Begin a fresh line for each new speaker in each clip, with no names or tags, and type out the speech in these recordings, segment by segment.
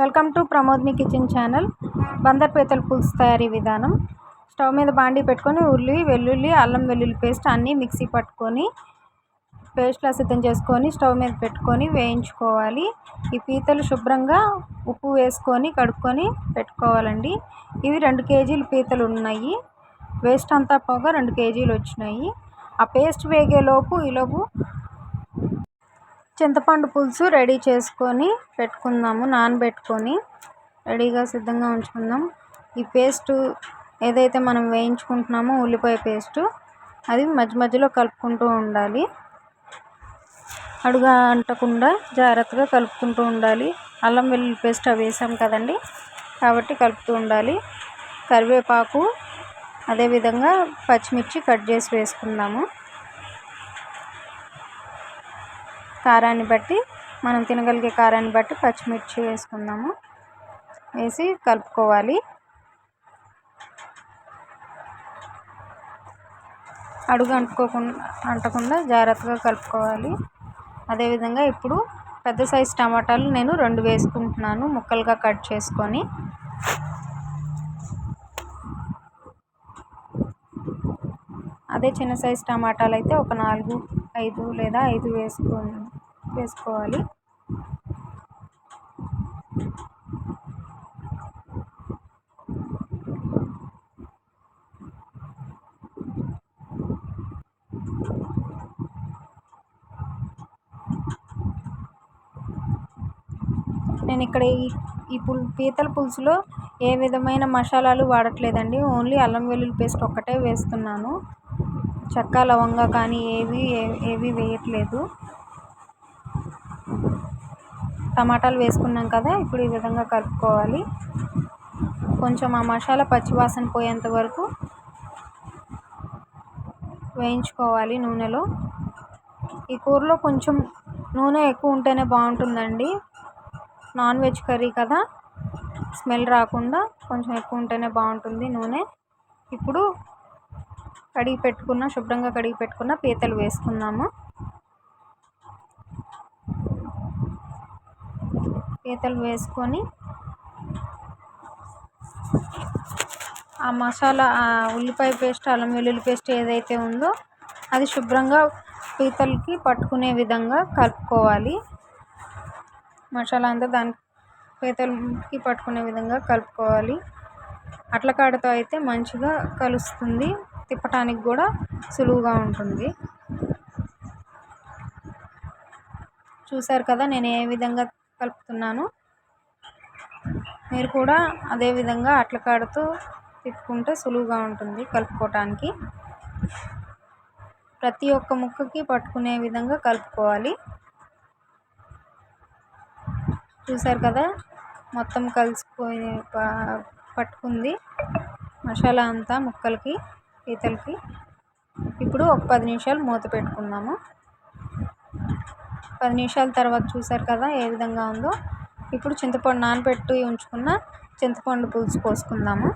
Welcome to ప్రమోద్ని kitchen channel. Bandar పీతల పులుసు తయారీ విధానం. స్టవ్ మీద బాండి పెట్టుకొని ఉల్లి వెల్లుల్లి అల్లం వెల్లుల్లి పేస్ట్ అన్నీ మిక్సీ పట్టుకొని పేస్ట్లా సిద్ధం చేసుకొని స్టవ్ మీద పెట్టుకొని వేయించుకోవాలి. ఈ పీతలు శుభ్రంగా ఉప్పు వేసుకొని కడుక్కొని పెట్టుకోవాలండి. ఇవి రెండు కేజీలు పీతలు ఉన్నాయి. వేస్ట్ అంతా పోగా రెండు కేజీలు వచ్చినాయి. ఆ పేస్ట్ వేగేలోపు ఈలోపు చింతపండు పులుసు రెడీ చేసుకొని పెట్టుకుందాము నానబెట్టుకొని. రెడీగా సిద్ధంగా ఉంచుకుందాం. ఈ పేస్టు ఏదైతే మనం వేయించుకుంటున్నామో ఉల్లిపాయ పేస్టు అది మధ్య మధ్యలో కలుపుకుంటూ ఉండాలి. అడుగా అంటకుండా జాగ్రత్తగా కలుపుకుంటూ ఉండాలి. అల్లం వెల్లుల్లి పేస్ట్ అవి వేసాం కదండి కాబట్టి కలుపుతూ ఉండాలి. కరివేపాకు అదేవిధంగా పచ్చిమిర్చి కట్ చేసి వేసుకుందాము. కారాన్ని బట్టి మనం తినగలిగే కారాన్ని బట్టి పచ్చిమిర్చి వేసుకుందాము. వేసి కలుపుకోవాలి. అడుగు అంటుకోకుండా అంటకుండా జాగ్రత్తగా కలుపుకోవాలి. అదేవిధంగా ఇప్పుడు పెద్ద సైజు టమాటాలు నేను రెండు వేసుకుంటున్నాను ముక్కలుగా కట్ చేసుకొని. అదే చిన్న సైజు టమాటాలు అయితే ఒక నాలుగు ఐదు లేదా ఐదు వేసుకుని వేసుకోవాలి. నేను ఇక్కడ ఈ ఈ పుల్ పీతల పులుసులో ఏ విధమైన మసాలాలు వాడట్లేదండి. ఓన్లీ అల్లం వెల్లుల్లి పేస్ట్ ఒక్కటే వేస్తున్నాను. చెక్క లవంగా కానీ ఏవి ఏవి వేయట్లేదు. టమాటాలు వేసుకున్నాం కదా ఇప్పుడు ఈ విధంగా కలుపుకోవాలి. కొంచెం ఆ మసాలా పచ్చివాసన పోయేంత వరకు వేయించుకోవాలి నూనెలో. ఈ కూరలో కొంచెం నూనె ఎక్కువ ఉంటేనే బాగుంటుందండి. నాన్ వెజ్ కర్రీ కదా స్మెల్ రాకుండా కొంచెం ఎక్కువ ఉంటేనే బాగుంటుంది నూనె. ఇప్పుడు కడిగి పెట్టుకున్న శుభ్రంగా కడిగి పెట్టుకున్న పీతలు వేసుకుందాము. పీతలు వేసుకొని ఆ మసాలా ఉల్లిపాయ పేస్ట్ అల్లం వెల్లుల్లి పేస్ట్ ఏదైతే ఉందో అది శుభ్రంగా పీతలకి పట్టుకునే విధంగా కలుపుకోవాలి. మసాలా అంతా దాని పీతలకి పట్టుకునే విధంగా కలుపుకోవాలి. అట్ల కాడతో అయితే మంచిగా కలుస్తుంది. తిప్పటానికి కూడా సులువుగా ఉంటుంది. చూసారు కదా నేను ఏ విధంగా కలుపుతున్నాను. మీరు కూడా అదే విధంగా అట్లకాడుతూ తిప్పుకుంటే సులువుగా ఉంటుంది కలుపుకోవటానికి ప్రతి ఒక్క ముక్కకి పట్టుకునే విధంగా కలుపుకోవాలి. చూసారు కదా? మొత్తం కలిసిపోయి పట్టుకుంది మసాలా అంతా ముక్కలకి పీతలకి. ఇప్పుడు ఒక పది నిమిషాలు మూత పెట్టుకుందాము. పది నిమిషాల తర్వాత చూసారు కదా ఏ విధంగా ఉందో. ఇప్పుడు చింతపండు నానబెట్టి ఉంచుకున్న చింతపండు పులుసు పోసుకుందాము.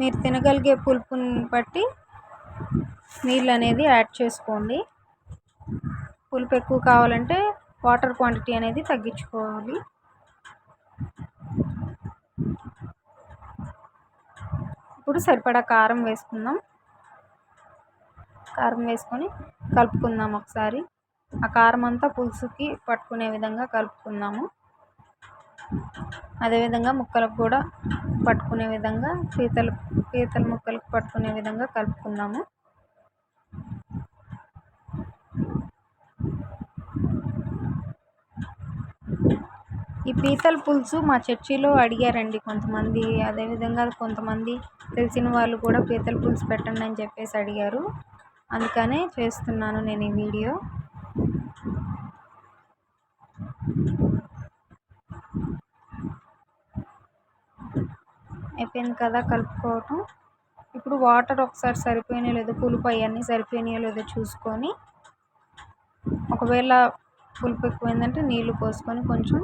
మీరు తినగలిగే పులుపుని బట్టి నీళ్ళు అనేది యాడ్ చేసుకోండి. పులుపు ఎక్కువ కావాలంటే వాటర్ క్వాంటిటీ అనేది తగ్గించుకోవాలి. ఇప్పుడు సరిపడా కారం వేసుకుందాం. కారం వేసుకొని కలుపుకుందాం ఒకసారి. ఆ కారం అంతా పులుసుకి పట్టుకునే విధంగా కలుపుకుందాము. అదేవిధంగా ముక్కలకు కూడా పట్టుకునే విధంగా పీతలు పీతల ముక్కలకు పట్టుకునే విధంగా కలుపుకుందాము. ఈ పీతల పులుసు మా చర్చిలో అడిగారండి కొంతమంది. అదేవిధంగా కొంతమంది తెలిసిన వాళ్ళు కూడా పీతల పులుసు పెట్టండి అని చెప్పేసి అడిగారు. అందుకనే చేస్తున్నాను నేను ఈ వీడియో. అయిపోయింది కదా కలుపుకోవటం. ఇప్పుడు వాటర్ ఒకసారి సరిపోయినా లేదో పులుపు అవన్నీ సరిపోయినాయో లేదో చూసుకొని ఒకవేళ పులుపు ఎక్కువైందంటే నీళ్ళు పోసుకొని కొంచెం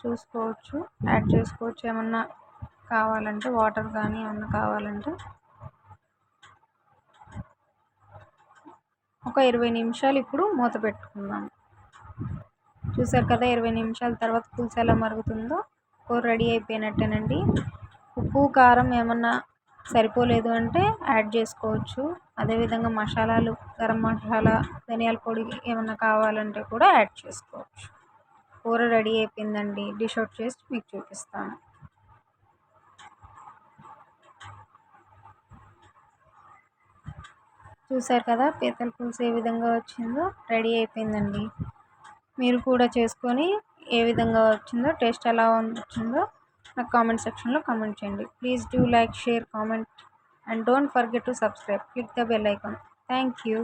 చూసుకోవచ్చు యాడ్ చేసుకోవచ్చు. ఏమన్నా కావాలంటే వాటర్ కానీ ఏమన్నా కావాలంటే ఒక ఇరవై నిమిషాలు ఇప్పుడు మూత పెట్టుకుందాం. చూసారు కదా ఇరవై నిమిషాల తర్వాత పులుసు ఎలా మరుగుతుందో? కూర రెడీ అయిపోయినట్టేనండి. ఉప్పు కారం ఏమన్నా సరిపోలేదు అంటే యాడ్ చేసుకోవచ్చు. అదేవిధంగా మసాలాలు గరం మసాలా ధనియాల పొడి ఏమన్నా కావాలంటే కూడా యాడ్ చేసుకోవచ్చు. కూర రెడీ అయిపోయిందండి. డిష్ అవుట్ చేసి మీకు చూపిస్తాను. చూసారు కదా పీతల పులుసు ఏ విధంగా వచ్చిందో రెడీ అయిపోయిందండి. మీరు కూడా చేసుకొని ఏ విధంగా వచ్చిందో టేస్ట్ ఎలా వచ్చిందో నాకు కామెంట్ సెక్షన్లో కామెంట్ చేయండి. Please do like share comment and don't forget to subscribe. Click the bell icon. Thank you.